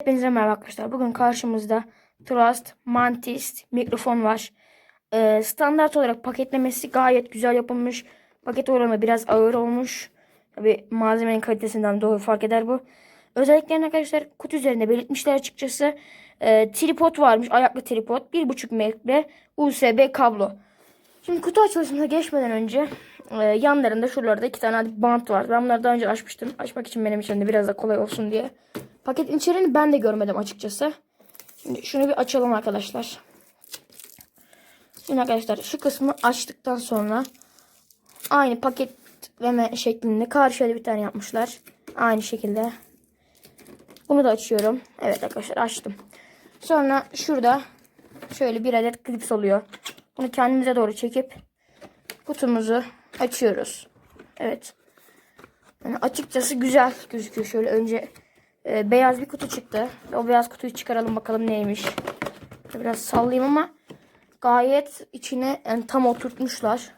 Hepinize merhaba arkadaşlar. Bugün karşımızda Trust Mantis mikrofon var. Ee, standart olarak paketlemesi gayet güzel yapılmış. Paket oranı biraz ağır olmuş. Tabi malzemenin kalitesinden dolayı fark eder bu. Özelliklerini arkadaşlar kutu üzerinde belirtmişler açıkçası. Ee, tripod varmış. Ayaklı tripod. 1.5 metre USB kablo. Şimdi kutu açılışına geçmeden önce e, yanlarında şuralarda iki tane bant var. Ben bunları daha önce açmıştım. Açmak için benim için de biraz da kolay olsun diye. Paketin içeriğini ben de görmedim açıkçası. Şimdi şunu bir açalım arkadaşlar. Şimdi arkadaşlar şu kısmı açtıktan sonra aynı paketleme şeklinde karşıya bir tane yapmışlar. Aynı şekilde. Bunu da açıyorum. Evet arkadaşlar açtım. Sonra şurada şöyle bir adet klips oluyor. Bunu kendimize doğru çekip kutumuzu açıyoruz. Evet. Yani açıkçası güzel gözüküyor. Şöyle önce e, beyaz bir kutu çıktı. O beyaz kutuyu çıkaralım bakalım neymiş. Biraz sallayayım ama gayet içine yani tam oturtmuşlar.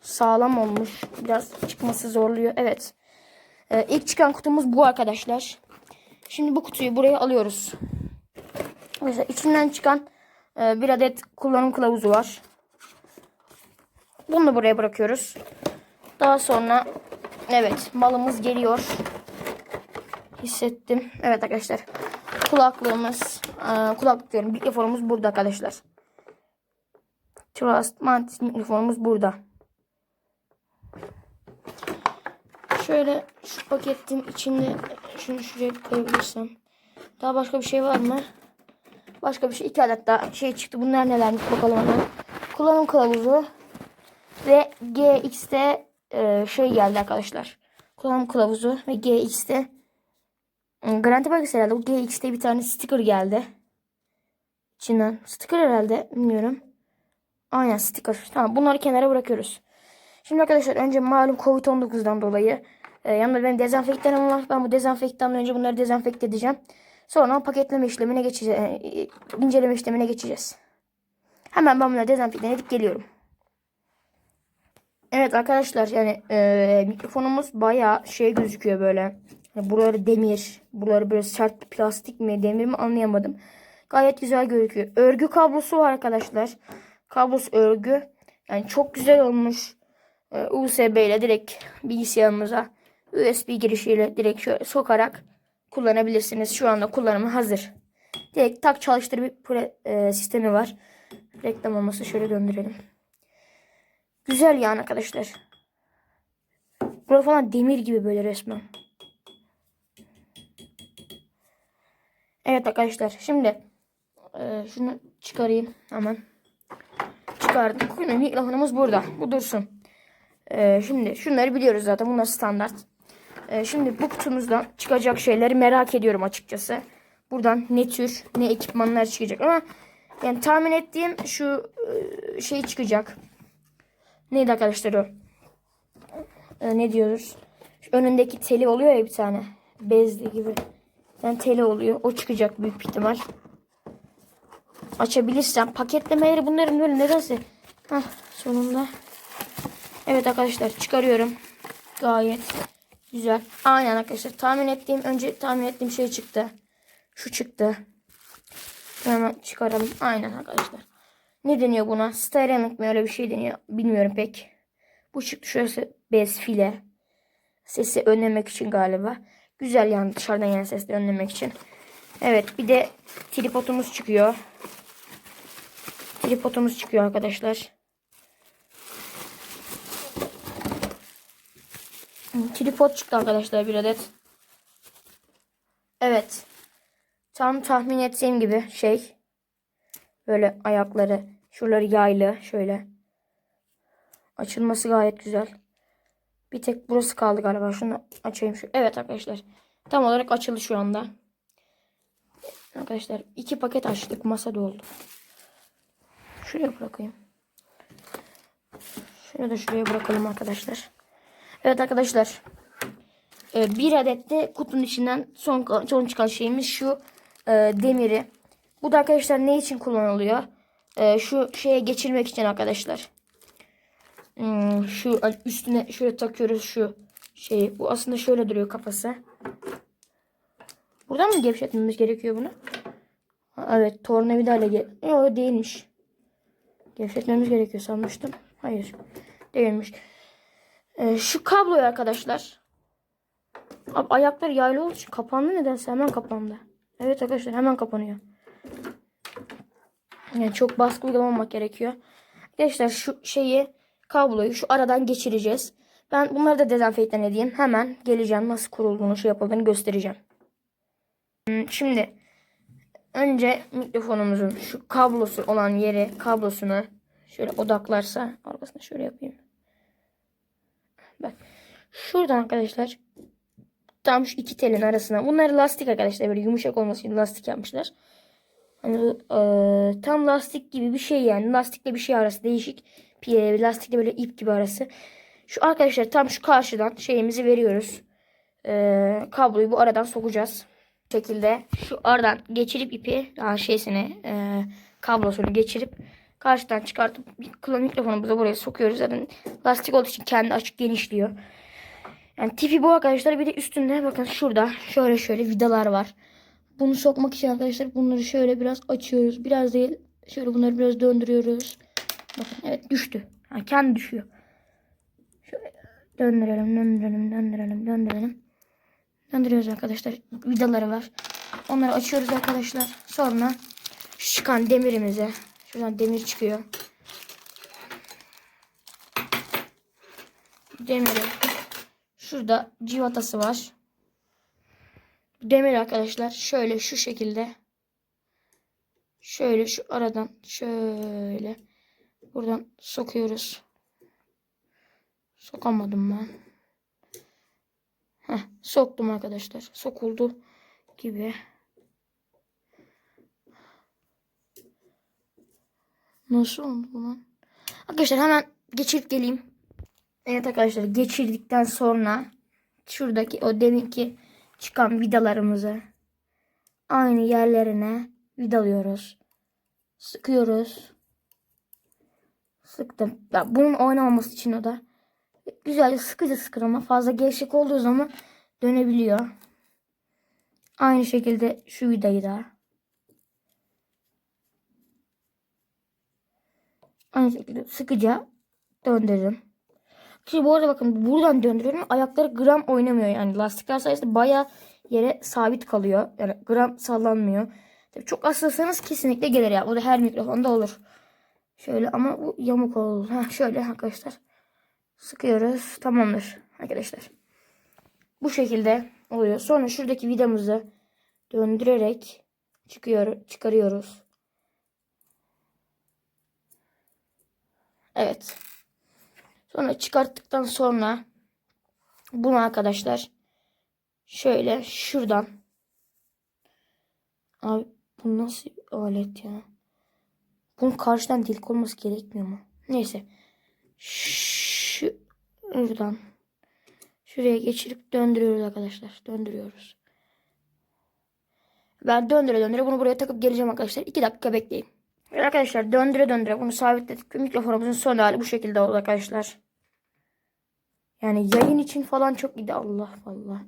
Sağlam olmuş. Biraz çıkması zorluyor. Evet. E, ilk çıkan kutumuz bu arkadaşlar. Şimdi bu kutuyu buraya alıyoruz. Mesela içinden çıkan e, bir adet kullanım kılavuzu var. Bunu da buraya bırakıyoruz. Daha sonra evet malımız geliyor. Hissettim. Evet arkadaşlar. Kulaklığımız, e, kulaklık diyorum. Mikrofonumuz burada arkadaşlar. Trust Mantis mikrofonumuz burada. Şöyle şu paketin içinde şunu şuraya koyabilirsem. Daha başka bir şey var mı? Başka bir şey. iki adet daha şey çıktı. Bunlar nelermiş bakalım hemen. Kullanım kılavuzu ve GX'te e, şey geldi arkadaşlar. Kullanım kılavuzu ve GX'te e, garanti belgesi herhalde. Bu GX'te bir tane sticker geldi. İçinden. Sticker herhalde. Bilmiyorum. Aynen sticker. Tamam bunları kenara bırakıyoruz. Şimdi arkadaşlar önce malum Covid-19'dan dolayı e, yanımda benim dezenfektanım var. Ben bu dezenfektandan önce bunları dezenfekte edeceğim. Sonra paketleme işlemine geçeceğiz. E, inceleme işlemine geçeceğiz. Hemen ben bunları dezenfekte edip geliyorum. Evet arkadaşlar yani e, mikrofonumuz bayağı şey gözüküyor böyle. Yani buraları demir, buraları böyle sert plastik mi demir mi anlayamadım. Gayet güzel gözüküyor. Örgü kablosu var arkadaşlar. Kablosu örgü. Yani çok güzel olmuş. E, USB ile direkt bilgisayarımıza USB girişiyle direkt şöyle sokarak kullanabilirsiniz. Şu anda kullanımı hazır. Direkt tak çalıştır bir pre, e, sistemi var. Reklam olması şöyle döndürelim. Güzel yani arkadaşlar. Burası falan demir gibi böyle resmen. Evet arkadaşlar şimdi e, şunu çıkarayım hemen. Çıkardık. Şimdi mikrofonumuz burada. Bu dursun. E, şimdi şunları biliyoruz zaten. Bunlar standart. E, şimdi bu kutumuzdan çıkacak şeyleri merak ediyorum açıkçası. Buradan ne tür ne ekipmanlar çıkacak ama yani tahmin ettiğim şu e, şey çıkacak. Neydi arkadaşlar o? Ee, ne diyoruz? Şu önündeki teli oluyor ya bir tane. Bezli gibi. Yani teli oluyor. O çıkacak büyük ihtimal. Açabilirsem. Paketlemeleri bunların böyle nedense. Hah sonunda. Evet arkadaşlar çıkarıyorum. Gayet güzel. Aynen arkadaşlar. Tahmin ettiğim önce tahmin ettiğim şey çıktı. Şu çıktı. Hemen çıkaralım. Aynen arkadaşlar. Ne deniyor buna? Styronik mi öyle bir şey deniyor. Bilmiyorum pek. Bu çıktı şurası bez file. Sesi önlemek için galiba. Güzel yani dışarıdan yeni sesle önlemek için. Evet bir de tripodumuz çıkıyor. Tripodumuz çıkıyor arkadaşlar. Tripod çıktı arkadaşlar bir adet. Evet. Tam tahmin ettiğim gibi şey. Böyle ayakları, şuraları yaylı şöyle. Açılması gayet güzel. Bir tek burası kaldı galiba. Şunu açayım şu. Evet arkadaşlar. Tam olarak açıldı şu anda. Arkadaşlar iki paket açtık. Masa doldu. Şuraya bırakayım. Şunu da şuraya bırakalım arkadaşlar. Evet arkadaşlar. Ee, bir adet de kutunun içinden son, son çıkan şeyimiz şu e, demiri. Bu da arkadaşlar ne için kullanılıyor? Ee, şu şeye geçirmek için arkadaşlar. Hmm, şu üstüne şöyle takıyoruz şu şeyi. Bu aslında şöyle duruyor kafası. Buradan mı gevşetmemiz gerekiyor bunu? Evet tornavida ile gel. Yok değilmiş. Gevşetmemiz gerekiyor sanmıştım. Hayır. Değilmiş. Ee, şu kabloyu arkadaşlar. Abi ayaklar yaylı olduğu için kapandı nedense hemen kapandı. Evet arkadaşlar hemen kapanıyor. Yani çok baskı uygulamamak gerekiyor. Arkadaşlar şu şeyi kabloyu şu aradan geçireceğiz. Ben bunları da dezenfektan edeyim. Hemen geleceğim. Nasıl kurulduğunu şey yapıldığını göstereceğim. Hmm, Şimdi önce mikrofonumuzun şu kablosu olan yeri kablosunu şöyle odaklarsa arkasına şöyle yapayım. Bak şuradan arkadaşlar tam şu iki telin arasına bunları lastik arkadaşlar böyle yumuşak olması için lastik yapmışlar. Hani eee, tam lastik gibi bir şey yani lastikle bir şey arası değişik bir lastikle böyle ip gibi arası. Şu arkadaşlar tam şu karşıdan şeyimizi veriyoruz. Eee, kabloyu bu aradan sokacağız. Bu şekilde şu aradan geçirip ipi daha şeysini eee, kablosunu geçirip karşıdan çıkartıp mikrofonumuzu buraya sokuyoruz. Zaten lastik olduğu için kendi açık genişliyor. Yani tipi bu arkadaşlar. Bir de üstünde bakın şurada şöyle şöyle vidalar var. Bunu sokmak için arkadaşlar bunları şöyle biraz açıyoruz. Biraz değil. Şöyle bunları biraz döndürüyoruz. Bakın evet düştü. Ha, kendi düşüyor. Şöyle döndürelim, döndürelim, döndürelim, döndürelim. Döndürüyoruz arkadaşlar. Vidaları var. Onları açıyoruz arkadaşlar. Sonra çıkan demirimize şuradan demir çıkıyor. Demiri Şurada civatası var. Demir arkadaşlar şöyle şu şekilde. Şöyle şu aradan şöyle buradan sokuyoruz. Sokamadım ben. Heh, soktum arkadaşlar. Sokuldu gibi. Nasıl oldu bu lan? Arkadaşlar hemen geçirip geleyim. Evet arkadaşlar geçirdikten sonra şuradaki o deminki çıkan vidalarımızı aynı yerlerine vidalıyoruz. Sıkıyoruz. Sıktım. Ya bunun oynamaması için o da güzelce sıkıca sıkır ama fazla gevşek olduğu zaman dönebiliyor. Aynı şekilde şu vidayı da. Aynı şekilde sıkıca döndürdüm. Şimdi bu arada bakın buradan döndürüyorum. Ayakları gram oynamıyor yani. Lastikler sayesinde baya yere sabit kalıyor. Yani gram sallanmıyor. Tabii çok asılsanız kesinlikle gelir ya. Bu da her mikrofonda olur. Şöyle ama bu yamuk oldu. Heh, şöyle arkadaşlar. Sıkıyoruz. Tamamdır arkadaşlar. Bu şekilde oluyor. Sonra şuradaki vidamızı döndürerek çıkıyor, çıkarıyoruz. Evet. Sonra çıkarttıktan sonra bunu arkadaşlar şöyle şuradan abi bu nasıl alet ya? Bunun karşıdan delik olması gerekmiyor mu? Neyse. Şu şuradan şuraya geçirip döndürüyoruz arkadaşlar. Döndürüyoruz. Ben döndüre döndüre bunu buraya takıp geleceğim arkadaşlar. 2 dakika bekleyin. Arkadaşlar döndüre döndüre bunu sabitledik. Mikrofonumuzun son hali bu şekilde oldu arkadaşlar. Yani yayın için falan çok iyiydi. Allah Allah.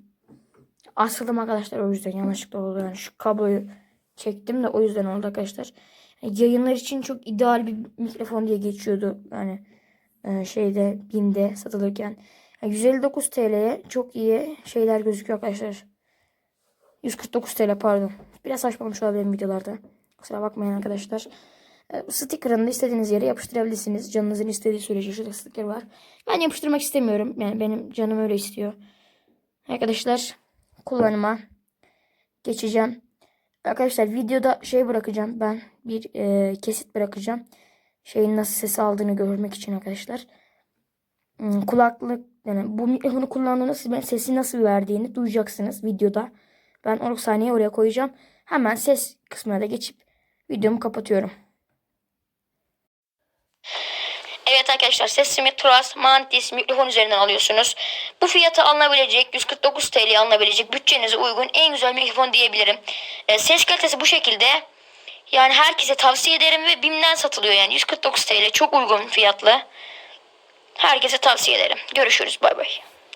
Asıldım arkadaşlar o yüzden yanlışlıkla oldu. Yani şu kabloyu çektim de o yüzden oldu arkadaşlar. Yayınlar için çok ideal bir mikrofon diye geçiyordu. Yani e, şeyde BİM'de satılırken. Yani 159 TL'ye çok iyi şeyler gözüküyor arkadaşlar. 149 TL pardon. Biraz saçmalamış olabilirim videolarda. Kusura bakmayın arkadaşlar. E, sticker'ını da istediğiniz yere yapıştırabilirsiniz. Canınızın istediği sürece şurada sticker var. Ben yapıştırmak istemiyorum. Yani benim canım öyle istiyor. Arkadaşlar kullanıma geçeceğim. Arkadaşlar videoda şey bırakacağım. Ben bir e, kesit bırakacağım. Şeyin nasıl ses aldığını görmek için arkadaşlar. Hmm, Kulaklık yani bu mikrofonu kullandığınızda siz ben sesi nasıl verdiğini duyacaksınız videoda. Ben 10 saniye oraya koyacağım. Hemen ses kısmına da geçip videomu kapatıyorum. Evet arkadaşlar sesimi Turas Mantis mikrofon üzerinden alıyorsunuz. Bu fiyata alınabilecek 149 TL alınabilecek bütçenize uygun en güzel mikrofon diyebilirim. E, ses kalitesi bu şekilde. Yani herkese tavsiye ederim ve BİM'den satılıyor yani 149 TL çok uygun fiyatlı. Herkese tavsiye ederim. Görüşürüz bay bay.